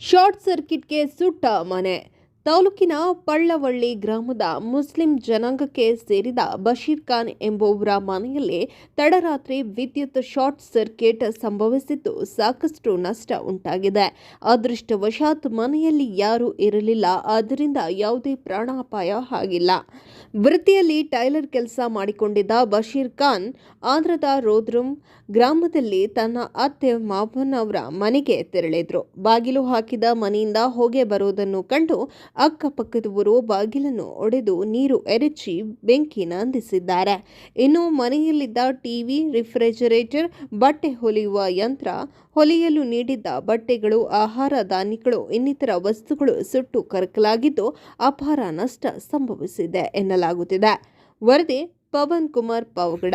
Short ಸರ್ಕಿಟ್ಗೆ ಸುಟ್ಟ ಮನೆ. ತಾಲೂಕಿನ ಪಳ್ಳವಳ್ಳಿ ಗ್ರಾಮದ ಮುಸ್ಲಿಂ ಜನಾಂಗಕ್ಕೆ ಸೇರಿದ ಬಶೀರ್ ಖಾನ್ ಎಂಬುವರ ಮನೆಯಲ್ಲಿ ತಡರಾತ್ರಿ ವಿದ್ಯುತ್ ಶಾರ್ಟ್ ಸರ್ಕ್ಯೂಟ್ ಸಂಭವಿಸಿದ್ದು ಸಾಕಷ್ಟು ನಷ್ಟ ಉಂಟಾಗಿದೆ. ಅದೃಷ್ಟವಶಾತ್ ಮನೆಯಲ್ಲಿ ಯಾರೂ ಇರಲಿಲ್ಲ. ಆದ್ದರಿಂದ ಯಾವುದೇ ಪ್ರಾಣಾಪಾಯ ಆಗಿಲ್ಲ. ವೃತ್ತಿಯಲ್ಲಿ ಟೈಲರ್ ಕೆಲಸ ಮಾಡಿಕೊಂಡಿದ್ದ ಬಶೀರ್ ಖಾನ್ ಆಂಧ್ರದ ರೋದ್ರಂ ಗ್ರಾಮದಲ್ಲಿ ತನ್ನ ಅತ್ತೆ ಮಾವನವರ ಮನೆಗೆ ತೆರಳಿದ್ರು. ಬಾಗಿಲು ಹಾಕಿದ ಮನೆಯಿಂದ ಹೊಗೆ ಬರುವುದನ್ನು ಕಂಡು ಅಕ್ಕಪಕ್ಕದವರು ಬಾಗಿಲನ್ನು ಒಡೆದು ನೀರು ಎರಚಿ ಬೆಂಕಿ ನಂದಿಸಿದ್ದಾರೆ. ಇನ್ನು ಮನೆಯಲ್ಲಿದ್ದ ಟಿವಿ ರಿಫ್ರಿಜರೇಟರ್, ಬಟ್ಟೆ ಹೊಲಿಯುವ ಯಂತ್ರ, ಹೊಲಿಯಲು ನೀಡಿದ್ದ ಬಟ್ಟೆಗಳು, ಆಹಾರ ಧಾನ್ಯಗಳು, ಇನ್ನಿತರ ವಸ್ತುಗಳು ಸುಟ್ಟು ಕರಕಲಾಗಿದ್ದು ಅಪಾರ ನಷ್ಟ ಸಂಭವಿಸಿದೆ ಎನ್ನಲಾಗುತ್ತಿದೆ. ವರದಿ ಪವನ್ ಕುಮಾರ್ ಪಾವಗಡ.